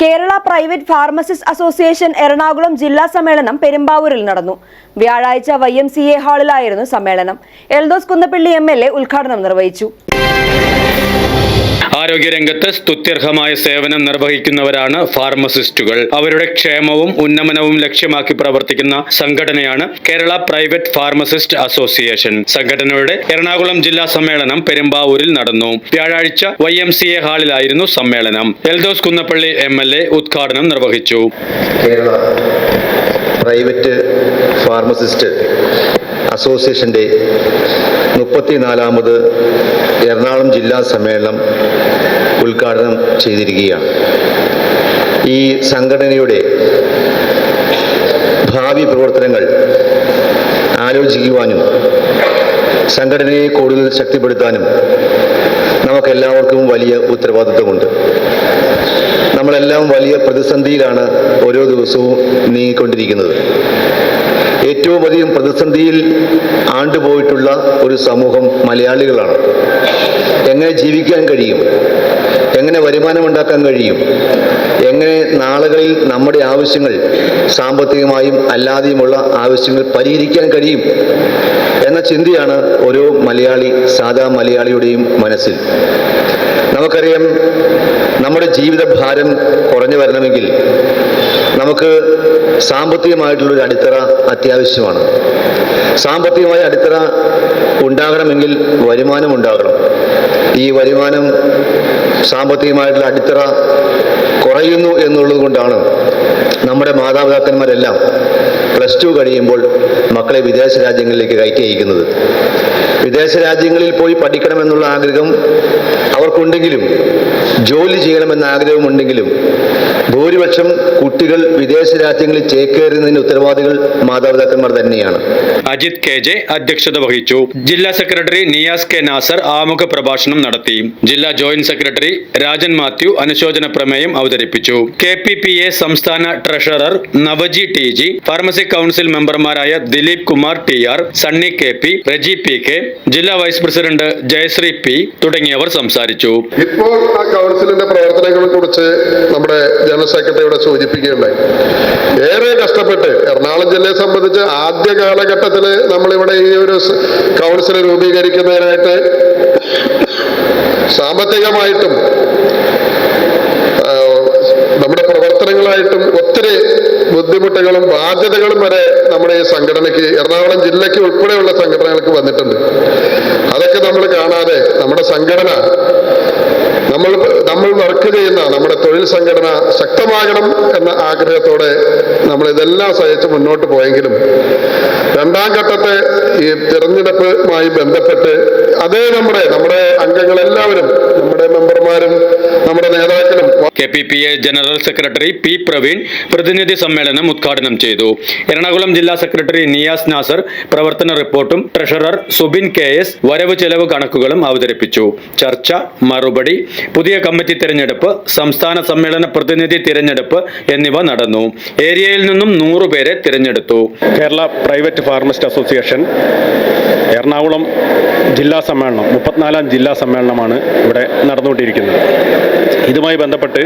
Kerala private pharmacist association Ernakulam ജില്ലാ സമ്മേളനം പെരുമ്പാവൂരിൽ നടന്നു. വ്യാഴാഴ്ച വൈ എം സി എ ഹാളിലായിരുന്നു സമ്മേളനം. Eldhose Kunnappilly M L A ഉദ്ഘാടനം നിർവഹിച്ചു. ആരോഗ്യരംഗത്ത് സ്തുത്യർഹമായ സേവനം നിർവഹിക്കുന്നവരാണ് ഫാർമസിസ്റ്റുകൾ. അവരുടെ ക്ഷേമവും ഉന്നമനവും ലക്ഷ്യമാക്കി പ്രവർത്തിക്കുന്ന സംഘടനയാണ് കേരള പ്രൈവറ്റ് ഫാർമസിസ്റ്റ് അസോസിയേഷൻ. സംഘടനയുടെ എറണാകുളം ജില്ലാ സമ്മേളനം പെരുമ്പാവൂരിൽ നടന്നു. വ്യാഴാഴ്ച വൈ എം സി എ ഹാളിലായിരുന്നു സമ്മേളനം. Eldhose Kunnappilly M L A ഉദ്ഘാടനം നിർവഹിച്ചു. കേരള പ്രൈവറ്റ് ഫാർമസിസ്റ്റ് അസോസിയേഷന്റെ മുപ്പത്തിനാലാമത് എറണാകുളം ജില്ലാ സമ്മേളനം ഉദ്ഘാടനം ചെയ്തിരിക്കുകയാണ്. ഈ സംഘടനയുടെ ഭാവി പ്രവർത്തനങ്ങൾ ആലോചിക്കുവാനും സംഘടനയെ കൂടുതൽ ശക്തിപ്പെടുത്താനും നമുക്കെല്ലാവർക്കും വലിയ ഉത്തരവാദിത്വമുണ്ട് നമ്മളെല്ലാം വലിയ പ്രതിസന്ധിയിലാണ് ഓരോ ദിവസവും നീങ്ങിക്കൊണ്ടിരിക്കുന്നത്. ഏറ്റവും അധികം പ്രതിസന്ധിയിൽ ആണ്ടുപോയിട്ടുള്ള ഒരു സമൂഹം മലയാളികളാണ്. എങ്ങനെ ജീവിക്കാൻ കഴിയും? എങ്ങനെ വരുമാനമുണ്ടാക്കാൻ കഴിയും? എങ്ങനെ നാളുകളിൽ നമ്മുടെ ആവശ്യങ്ങൾ സാമ്പത്തികമായും അല്ലാതെയുമുള്ള ആവശ്യങ്ങൾ പരിഹരിക്കാൻ കഴിയും? എന്ന ചിന്തയാണ് ഓരോ മലയാളി സാധാ മലയാളിയുടെയും മനസ്സിൽ. നമുക്കറിയാം നമ്മുടെ ജീവിത ഭാരം കുറഞ്ഞു വരണമെങ്കിൽ നമുക്ക് സാമ്പത്തികമായിട്ടുള്ളൊരു അടിത്തറ അത്യാവശ്യമാണ്. സാമ്പത്തികമായ അടിത്തറ ഉണ്ടാകണമെങ്കിൽ വരുമാനം ഉണ്ടാകണം. ഈ വരുമാനം സാമ്പത്തികമായിട്ടുള്ള അടിത്തറ കുറയുന്നു എന്നുള്ളത് കൊണ്ടാണ് നമ്മുടെ മാതാപിതാക്കന്മാരെല്ലാം പ്ലസ് ടു കഴിയുമ്പോൾ മക്കളെ വിദേശ രാജ്യങ്ങളിലേക്ക് കയറ്റി അയക്കുന്നത്. വിദേശ രാജ്യങ്ങളിൽ പോയി പഠിക്കണമെന്നുള്ള ആഗ്രഹം അവർക്കുണ്ടെങ്കിലും ജോലി ചെയ്യണമെന്ന ആഗ്രഹമുണ്ടെങ്കിലും ഭൂരിപക്ഷം കുട്ടികൾ വിദേശ രാജ്യങ്ങളിൽ ചേക്കേറുന്നതിന് ഉത്തരവാദികൾ മാതാപിതാക്കന്മാർ തന്നെയാണ്. അജിത് കെ ജെ അധ്യക്ഷത വഹിച്ചു. ജില്ലാ സെക്രട്ടറി നിയാസ് കെ നാസർ ആമുഖ പ്രഭാഷണം നടത്തി. ജില്ലാ ജോയിന്റ് സെക്രട്ടറി രാജൻ മാത്യു അനുശോചന പ്രമേയം അവതരിപ്പിച്ചു. കെ സംസ്ഥാന treasurer Navaji T G pharmacy council മെമ്പർമാരായ Dileep Kumar T R Sunny K P Reji P K ജില്ലാ വൈസ് പ്രസിഡന്റ് ജയശ്രീ പി തുടങ്ങിയവർ സംസാരിച്ചു. ഇപ്പോൾ ആ കൗൺസിലിന്റെ പ്രവർത്തനങ്ങളെ കുറിച്ച് നമ്മുടെ ജനറൽ സെക്രട്ടറിയുടെ സൂചിപ്പിക്കുകയുണ്ടായി. ഏറെ കഷ്ടപ്പെട്ട് എറണാകുളം ജില്ലയെ സംബന്ധിച്ച് ആദ്യ കാലഘട്ടത്തിൽ നമ്മളിവിടെ ഈ ഒരു കൗൺസിൽ രൂപീകരിക്കുന്നതിനായിട്ട് സാമ്പത്തികമായിട്ടും നമ്മുടെ പ്രവർത്തനങ്ങളായിട്ടും ഒത്തിരി ബുദ്ധിമുട്ടുകളും ബാധ്യതകളും വരെ നമ്മുടെ ഈ സംഘടനയ്ക്ക് എറണാകുളം ജില്ലയ്ക്ക് ഉൾപ്പെടെയുള്ള സംഘടനകൾക്ക് വന്നിട്ടുണ്ട്. അതൊക്കെ നമ്മൾ കാണാതെ നമ്മുടെ സംഘടന നമ്മൾ നമ്മൾ വർക്ക് ചെയ്യുന്ന നമ്മുടെ തൊഴിൽ സംഘടന ശക്തമാകണം എന്ന ആഗ്രഹത്തോടെ നമ്മൾ ഇതെല്ലാം സഹിച്ച് മുന്നോട്ട് പോയെങ്കിലും രണ്ടാം ഘട്ടത്തെ ഈ തിരഞ്ഞെടുപ്പുമായി ബന്ധപ്പെട്ട് അതേ നമ്മുടെ നമ്മുടെ അംഗങ്ങളെല്ലാവരും നമ്മുടെ K P P A general secretary P Praveen പ്രതിനിധി സമ്മേളനം ഉദ്ഘാടനം ചെയ്തു. എറണാകുളം ജില്ലാ സെക്രട്ടറി നിയാസ് നാസർ പ്രവർത്തന റിപ്പോർട്ടും ട്രഷറർ സുബിൻ കെ എസ് വരവ് ചെലവ് കണക്കുകളും അവതരിപ്പിച്ചു. ചർച്ച മറുപടി പുതിയ കമ്മിറ്റി തിരഞ്ഞെടുപ്പ് സംസ്ഥാന സമ്മേളന പ്രതിനിധി തിരഞ്ഞെടുപ്പ് എന്നിവ നടന്നു. ഏരിയയിൽ നിന്നും നൂറ് പേരെ തിരഞ്ഞെടുത്തു. Kerala private pharmacist association Ernakulam ജില്ലാ സമ്മേളനം മുപ്പത്തിനാലാം ജില്ലാ സമ്മേളനമാണ് ഇവിടെ നടന്നുകൊണ്ടിരിക്കുന്നത്. ഇതുമായി ബന്ധപ്പെട്ട്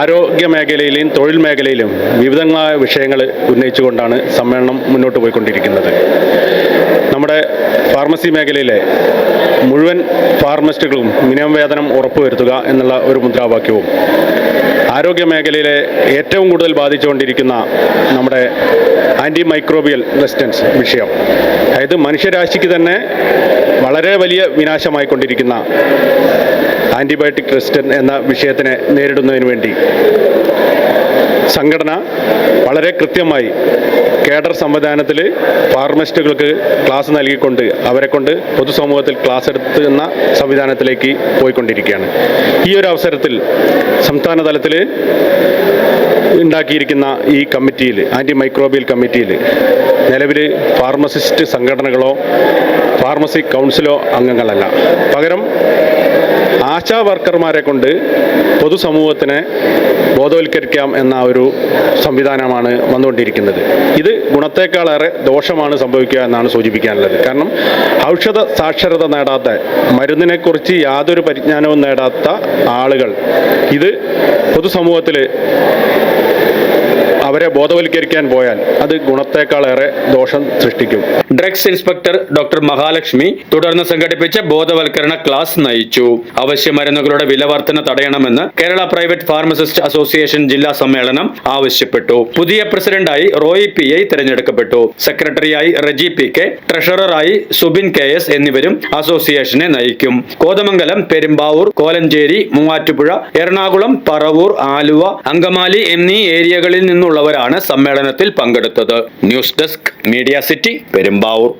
ആരോഗ്യ മേഖലയിലെയും തൊഴിൽ മേഖലയിലും വിവിധങ്ങളായ വിഷയങ്ങൾ ഉന്നയിച്ചുകൊണ്ടാണ് സമ്മേളനം മുന്നോട്ട് പോയിക്കൊണ്ടിരിക്കുന്നത്. നമ്മുടെ ഫാർമസി മേഖലയിലെ മുഴുവൻ ഫാർമസിസ്റ്റുകളും മിനിമം വേതനം ഉറപ്പുവരുത്തുക എന്നുള്ള ഒരു മുദ്രാവാക്യവും ആരോഗ്യ മേഖലയിലെ ഏറ്റവും കൂടുതൽ ബാധിച്ചുകൊണ്ടിരിക്കുന്ന നമ്മുടെ ആന്റി മൈക്രോബിയൽ റെസിസ്റ്റൻസ് വിഷയം. അതായത് മനുഷ്യരാശിക്ക് തന്നെ വളരെ വലിയ വിനാശമായിക്കൊണ്ടിരിക്കുന്ന ആന്റിബയോട്ടിക് റെസിസ്റ്റന്റ് എന്ന വിഷയത്തിനെ നേരിടുന്നതിന് വേണ്ടി സംഘടന വളരെ കൃത്യമായി കേഡർ സംവിധാനത്തിൽ ഫാർമസിസ്റ്റുകൾക്ക് ക്ലാസ് നൽകിക്കൊണ്ട് അവരെ കൊണ്ട് പൊതുസമൂഹത്തിൽ ക്ലാസ് എടുത്തുന്ന സംവിധാനത്തിലേക്ക് പോയിക്കൊണ്ടിരിക്കുകയാണ്. ഈ ഒരു അവസരത്തിൽ സംസ്ഥാന തലത്തിൽ ഉണ്ടാക്കിയിരിക്കുന്ന ഈ കമ്മിറ്റിയിൽ ആന്റി മൈക്രോബിയൽ കമ്മിറ്റിയിൽ നിലവിൽ ഫാർമസിസ്റ്റ് സംഘടനകളോ ഫാർമസി കൗൺസിലോ അംഗങ്ങളല്ല. പകരം ആശാ വർക്കർമാരെ കൊണ്ട് പൊതുസമൂഹത്തിനെ ബോധവൽക്കരിക്കാം എന്ന ഒരു സംവിധാനമാണ് വന്നുകൊണ്ടിരിക്കുന്നത്. ഇത് ഗുണത്തേക്കാളേറെ ദോഷമാണ് സംഭവിക്കുക എന്നാണ് സൂചിപ്പിക്കാനുള്ളത്. കാരണം ഔഷധ സാക്ഷരത നേടാത്ത മരുന്നിനെക്കുറിച്ച് യാതൊരു പരിജ്ഞാനവും നേടാത്ത ആളുകൾ ഇത് പൊതുസമൂഹത്തിൽ അവരെ ബോധവൽക്കരിക്കാൻ പോയാൽ അത് ഗുണത്തേക്കാളേറെ ദോഷം സൃഷ്ടിക്കും. ഡ്രഗ്സ് ഇൻസ്പെക്ടർ ഡോക്ടർ മഹാലക്ഷ്മി തുടർന്ന് സംഘടിപ്പിച്ച ബോധവൽക്കരണ ക്ലാസ് നയിച്ചു. അവശ്യ മരുന്നുകളുടെ വില തടയണമെന്ന് കേരള പ്രൈവറ്റ് ഫാർമസിസ്റ്റ് അസോസിയേഷൻ ജില്ലാ സമ്മേളനം ആവശ്യപ്പെട്ടു. പുതിയ പ്രസിഡന്റായി റോയി പി ഐ തെരഞ്ഞെടുക്കപ്പെട്ടു. സെക്രട്ടറിയായി റജി പി കെ ട്രഷററായി സുബിൻ കെ എസ് എന്നിവരും അസോസിയേഷനെ നയിക്കും. കോതമംഗലം പെരുമ്പാവൂർ കോലഞ്ചേരി മൂവാറ്റുപുഴ എറണാകുളം പറവൂർ ആലുവ അങ്കമാലി എന്നീ ഏരിയകളിൽ നിന്നുള്ളവരാണ് സമ്മേളനത്തിൽ പങ്കെടുത്തത്. News desk media city Perumbavoor.